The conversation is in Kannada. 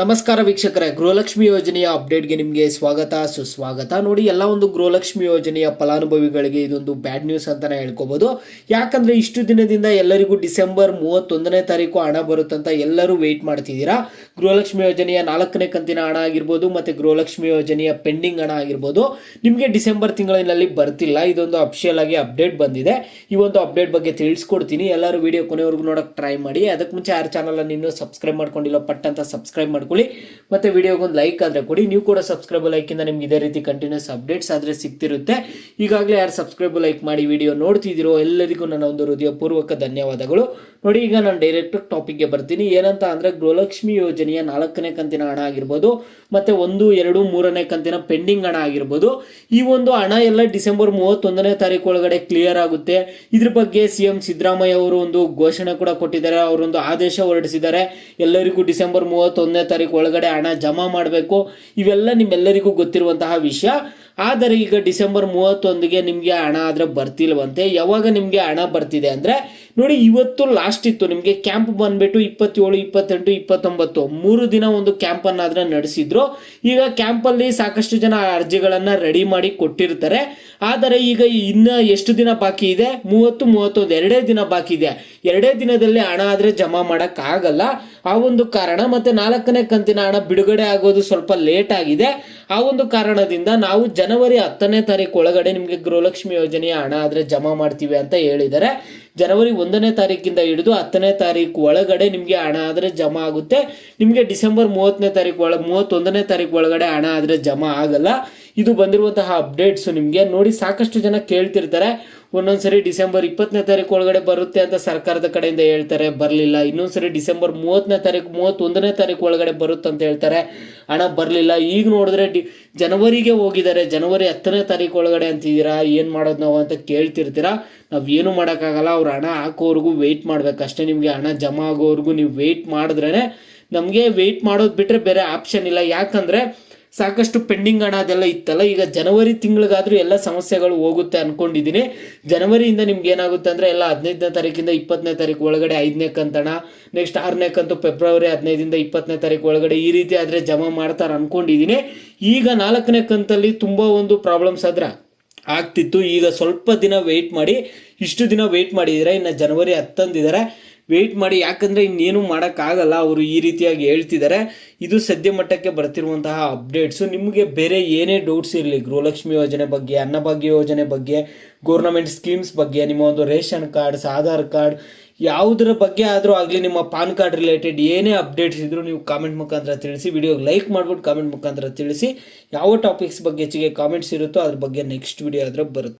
ನಮಸ್ಕಾರ ವೀಕ್ಷಕರೇ, ಗೃಹಲಕ್ಷ್ಮಿ ಯೋಜನೆಯ ಅಪ್ಡೇಟ್ಗೆ ನಿಮಗೆ ಸ್ವಾಗತ, ಸುಸ್ವಾಗತ. ನೋಡಿ, ಎಲ್ಲ ಒಂದು ಗೃಹಲಕ್ಷ್ಮಿ ಯೋಜನೆಯ ಫಲಾನುಭವಿಗಳಿಗೆ ಇದೊಂದು ಬ್ಯಾಡ್ ನ್ಯೂಸ್ ಅಂತಾನೆ ಹೇಳ್ಕೋಬಹುದು ಯಾಕಂದ್ರೆ ಇಷ್ಟು ದಿನದಿಂದ ಎಲ್ಲರಿಗೂ ಡಿಸೆಂಬರ್ ಮೂವತ್ತೊಂದನೇ ತಾರೀಕು ಹಣ ಬರುತ್ತಂತ ಎಲ್ಲರೂ ವೆಯ್ಟ್ ಮಾಡ್ತಿದ್ದೀರಾ? ಗೃಹಲಕ್ಷ್ಮಿ ಯೋಜನೆಯ ನಾಲ್ಕನೇ ಕಂತಿನ ಹಣ ಆಗಿರ್ಬೋದು, ಮತ್ತೆ ಗೃಹಲಕ್ಷ್ಮಿ ಯೋಜನೆಯ ಪೆಂಡಿಂಗ್ ಹಣ ಆಗಿರ್ಬೋದು. ನಿಮಗೆ ಡಿಸೆಂಬರ್ ತಿಂಗಳಿನಲ್ಲಿ ಬರ್ತಿಲ್ಲ, ಇದೊಂದು ಅಫಿಷಿಯಲ್ ಆಗಿ ಅಪ್ಡೇಟ್ ಬಂದಿದೆ. ಈ ಒಂದು ಅಪ್ಡೇಟ್ ಬಗ್ಗೆ ತಿಳಿಸ್ಕೊಡ್ತೀನಿ. ಎಲ್ಲರೂ ವಿಡಿಯೋ ಕೊನೆವರೆಗೂ ನೋಡೋಕೆ ಟ್ರೈ ಮಾಡಿ. ಅದಕ್ಕೆ ಮುಂಚೆ ಯಾರ ಚಾನಲನ್ನು ಇನ್ನೂ ಸಬ್ಸ್ಕ್ರೈಬ್ ಮಾಡ್ಕೊಂಡಿಲ್ಲ ಪಟ್ಟಂತ ಸಬ್ಸ್ಕ್ರೈಬ್ ಮಾಡ್ಕೊಳ್ಳಿ ಮತ್ತೆ ವಿಡಿಯೋಗೊಂದು ಲೈಕ್ ಆದರೆ ಕೊಡಿ. ನೀವು ಕೂಡ ಸಬ್ಸ್ಕ್ರೈಬ್ ಲೈಕ್ ಇಂದ ನಿಮ್ಗೆ ಇದೇ ರೀತಿ ಕಂಟಿನ್ಯೂಸ್ ಅಪ್ಡೇಟ್ಸ್ ಆದರೆ ಸಿಗ್ತಿರುತ್ತೆ. ಈಗಾಗಲೇ ಯಾರು ಸಬ್ಸ್ಕ್ರೈಬ್ ಲೈಕ್ ಮಾಡಿ ವಿಡಿಯೋ ನೋಡ್ತಿದ್ದೀರೋ ಎಲ್ಲರಿಗೂ ನನ್ನ ಒಂದು ಹೃದಯಪೂರ್ವಕ ಧನ್ಯವಾದಗಳು. ನೋಡಿ, ಈಗ ನಾನು ಡೈರೆಕ್ಟ್ ಟಾಪಿಕ್ಗೆ ಬರ್ತೀನಿ. ಏನಂತ ಅಂದ್ರೆ ಗೃಹಲಕ್ಷ್ಮಿ ಯೋಜನೆಯ ನಾಲ್ಕನೇ ಕಂತಿನ ಹಣ ಆಗಿರ್ಬೋದು, ಮತ್ತೆ ಒಂದು, ಎರಡು, ಮೂರನೇ ಕಂತಿನ ಪೆಂಡಿಂಗ್ ಹಣ ಆಗಿರ್ಬೋದು. ಈ ಒಂದು ಹಣ ಎಲ್ಲ ಡಿಸೆಂಬರ್ ಮೂವತ್ತೊಂದನೇ ತಾರೀಕು ಒಳಗಡೆ ಕ್ಲಿಯರ್ ಆಗುತ್ತೆ. ಇದ್ರ ಬಗ್ಗೆ ಸಿ ಎಂ ಸಿದ್ದರಾಮಯ್ಯ ಅವರು ಒಂದು ಘೋಷಣೆ ಕೂಡ ಕೊಟ್ಟಿದ್ದಾರೆ. ಅವರೊಂದು ಆದೇಶ ಹೊರಡಿಸಿದ್ದಾರೆ. ಎಲ್ಲರಿಗೂ ಡಿಸೆಂಬರ್ ಮೂವತ್ತೊಂದನೇ ತಾರೀಕು ಒಳಗಡೆ ಹಣ ಜಮಾ ಮಾಡಬೇಕು. ಇವೆಲ್ಲ ನಿಮ್ಮೆಲ್ಲರಿಗೂ ಗೊತ್ತಿರುವಂತಹ ವಿಷಯ. ಆದರೆ ಈಗ ಡಿಸೆಂಬರ್ ಮೂವತ್ತೊಂದಿಗೆ ನಿಮಗೆ ಹಣ ಆದರೆ ಬರ್ತಿಲ್ವಂತೆ. ಯಾವಾಗ ನಿಮಗೆ ಹಣ ಬರ್ತಿದೆ ಅಂದರೆ, ನೋಡಿ ಇವತ್ತು ಲಾಸ್ಟ್ ಇತ್ತು. ನಿಮಗೆ ಕ್ಯಾಂಪ್ ಬಂದ್ಬಿಟ್ಟು ಇಪ್ಪತ್ತೇಳು, ಇಪ್ಪತ್ತೆಂಟು, ಇಪ್ಪತ್ತೊಂಬತ್ತು ಮೂರು ದಿನ ಒಂದು ಕ್ಯಾಂಪನ್ನಾದರೆ ನಡೆಸಿದ್ರು. ಈಗ ಕ್ಯಾಂಪಲ್ಲಿ ಸಾಕಷ್ಟು ಜನ ಅರ್ಜಿಗಳನ್ನು ರೆಡಿ ಮಾಡಿ ಕೊಟ್ಟಿರ್ತಾರೆ. ಆದರೆ ಈಗ ಇನ್ನು ಎಷ್ಟು ದಿನ ಬಾಕಿ ಇದೆ? ಮೂವತ್ತು, ಮೂವತ್ತೊಂದು, ಎರಡೇ ದಿನ ಬಾಕಿ ಇದೆ. ಎರಡೇ ದಿನದಲ್ಲಿ ಹಣ ಆದರೆ ಜಮಾ ಆಗಲ್ಲ ಆ ಒಂದು ಕಾರಣ ಮತ್ತೆ ನಾಲ್ಕನೇ ಕಂತಿನ ಹಣ ಬಿಡುಗಡೆ ಆಗೋದು ಸ್ವಲ್ಪ ಲೇಟ್ ಆಗಿದೆ. ಆ ಒಂದು ಕಾರಣದಿಂದ ನಾವು ಜನವರಿ ಹತ್ತನೇ ತಾರೀಕು ಒಳಗಡೆ ನಿಮಗೆ ಗೃಹಲಕ್ಷ್ಮಿ ಯೋಜನೆಯ ಹಣ ಆದರೆ ಜಮಾ ಮಾಡ್ತೀವಿ ಅಂತ ಹೇಳಿದ್ದಾರೆ. ಜನವರಿ ಒಂದನೇ ತಾರೀಕಿಂದ ಹಿಡಿದು ಹತ್ತನೇ ತಾರೀಕು ಒಳಗಡೆ ನಿಮಗೆ ಹಣ ಆದರೆ ಜಮಾ ಆಗುತ್ತೆ. ನಿಮಗೆ ಡಿಸೆಂಬರ್ ಮೂವತ್ತನೇ ತಾರೀಕು ಒಳ ಮೂವತ್ತೊಂದನೇ ತಾರೀಕು ಒಳಗಡೆ ಹಣ ಆದರೆ ಜಮಾ ಆಗಲ್ಲ. ಇದು ಬಂದಿರುವಂತಹ ಅಪ್ಡೇಟ್ಸ್ ನಿಮಗೆ ನೋಡಿ ಸಾಕಷ್ಟು ಜನ ಕೇಳ್ತಿರ್ತಾರೆ. ಒಂದೊಂದ್ಸರಿ ಡಿಸೆಂಬರ್ ಇಪ್ಪತ್ತನೇ ತಾರೀಕು ಒಳಗಡೆ ಬರುತ್ತೆ ಅಂತ ಸರ್ಕಾರದ ಕಡೆಯಿಂದ ಹೇಳ್ತಾರೆ, ಬರಲಿಲ್ಲ. ಇನ್ನೊಂದ್ಸರಿ ಡಿಸೆಂಬರ್ ಮೂವತ್ತನೇ ತಾರೀಕು, ಮೂವತ್ತೊಂದನೇ ತಾರೀಕು ಒಳಗಡೆ ಬರುತ್ತೆ ಅಂತ ಹೇಳ್ತಾರೆ. ಹಣ ಬರಲಿಲ್ಲ. ಈಗ ನೋಡಿದ್ರೆ ಡಿ, ಜನವರಿಗೆ ಹೋಗಿದ್ದಾರೆ. ಜನವರಿ ಹತ್ತನೇ ತಾರೀಕು ಒಳಗಡೆ ಅಂತಿದ್ದೀರಾ? ಏನು ಮಾಡೋದು ನಾವು ಅಂತ ಕೇಳ್ತಿರ್ತೀರಾ? ನಾವು ಏನು ಮಾಡೋಕ್ಕಾಗಲ್ಲ. ಅವ್ರು ಹಣ ಹಾಕೋವರೆಗೂ ವೆಯ್ಟ್ ಮಾಡ್ಬೇಕು. ಅಷ್ಟೇ ನಿಮಗೆ ಹಣ ಜಮಾ ನೀವು ವೆಯ್ಟ್ ಮಾಡಿದ್ರೇ ನಮಗೆ ವೆಯ್ಟ್ ಮಾಡೋದು ಬಿಟ್ಟರೆ ಬೇರೆ ಆಪ್ಷನ್ ಇಲ್ಲ. ಯಾಕಂದರೆ ಸಾಕಷ್ಟು ಪೆಂಡಿಂಗ್ ಹಣ ಅದೆಲ್ಲ ಇತ್ತಲ್ಲ, ಈಗ ಜನವರಿ ತಿಂಗಳಿಗಾದರೂ ಎಲ್ಲ ಸಮಸ್ಯೆಗಳು ಹೋಗುತ್ತೆ ಅಂದ್ಕೊಂಡಿದ್ದೀನಿ ಜನವರಿಯಿಂದ ನಿಮ್ಗೆ ಏನಾಗುತ್ತೆ ಅಂದರೆ ಎಲ್ಲ ಹದಿನೈದನೇ ತಾರೀಕಿಂದ ಇಪ್ಪತ್ತನೇ ತಾರೀಕು ಒಳಗಡೆ ಐದನೇ ಕಂತಣ ನೆಕ್ಸ್ಟ್ ಆರನೇ ಕಂತು ಫೆಬ್ರವರಿ ಹದಿನೈದಿಂದ ಇಪ್ಪತ್ತನೇ ತಾರೀಕು ಒಳಗಡೆ ಈ ರೀತಿ ಆದರೆ ಜಮಾ ಮಾಡ್ತಾರೆ ಅಂದ್ಕೊಂಡಿದ್ದೀನಿ ಈಗ ನಾಲ್ಕನೇ ಕಂತಲ್ಲಿ ತುಂಬ ಒಂದು ಪ್ರಾಬ್ಲಮ್ಸ್ ಆದ್ರೆ ಆಗ್ತಿತ್ತು. ಈಗ ಸ್ವಲ್ಪ ದಿನ ವೆಯ್ಟ್ ಮಾಡಿ, ಇಷ್ಟು ದಿನ ವೆಯ್ಟ್ ಮಾಡಿದರೆ ಇನ್ನು ಜನವರಿ ಹತ್ತಂದಿದ್ದಾರೆ ವೆಯ್ಟ್ ಮಾಡಿ, ಯಾಕಂದರೆ ಇನ್ನೇನು ಮಾಡೋಕ್ಕಾಗಲ್ಲ ಅವರು ಈ ರೀತಿಯಾಗಿ ಹೇಳ್ತಿದ್ದಾರೆ ಇದು ಸದ್ಯ ಮಟ್ಟಕ್ಕೆ ಬರ್ತಿರುವಂತಹ ಅಪ್ಡೇಟ್ಸು ನಿಮಗೆ ಬೇರೆ ಏನೇ ಡೌಟ್ಸ್ ಇರಲಿ, ಗೃಹಲಕ್ಷ್ಮಿ ಯೋಜನೆ ಬಗ್ಗೆ, ಅನ್ನಭಾಗ್ಯ ಯೋಜನೆ ಬಗ್ಗೆ ಗೌರ್ನಮೆಂಟ್ ಸ್ಕೀಮ್ಸ್ ಬಗ್ಗೆ, ನಿಮ್ಮ ಒಂದು ರೇಷನ್ ಕಾರ್ಡ್ಸ್ ಆಧಾರ್ ಕಾರ್ಡ್ ಯಾವುದರ ಬಗ್ಗೆ ಆದರೂ ಆಗಲಿ, ನಿಮ್ಮ ಪಾನ್ ಕಾರ್ಡ್ ರಿಲೇಟೆಡ್ ಏನೇ ಅಪ್ಡೇಟ್ಸ್ ಇದ್ದರೂ ನೀವು ಕಾಮೆಂಟ್ ಮುಖಾಂತರ ತಿಳಿಸಿ ವಿಡಿಯೋಗೆ ಲೈಕ್ ಮಾಡ್ಬಿಟ್ಟು ಕಾಮೆಂಟ್ ಮುಖಾಂತರ ತಿಳಿಸಿ, ಯಾವ ಟಾಪಿಕ್ಸ್ ಬಗ್ಗೆ ಹೆಚ್ಚಿಗೆ ಕಾಮೆಂಟ್ಸ್ ಇರುತ್ತೋ ಅದ್ರ ಬಗ್ಗೆ ನೆಕ್ಸ್ಟ್ ವಿಡಿಯೋ ಆದರೆ ಬರುತ್ತೆ.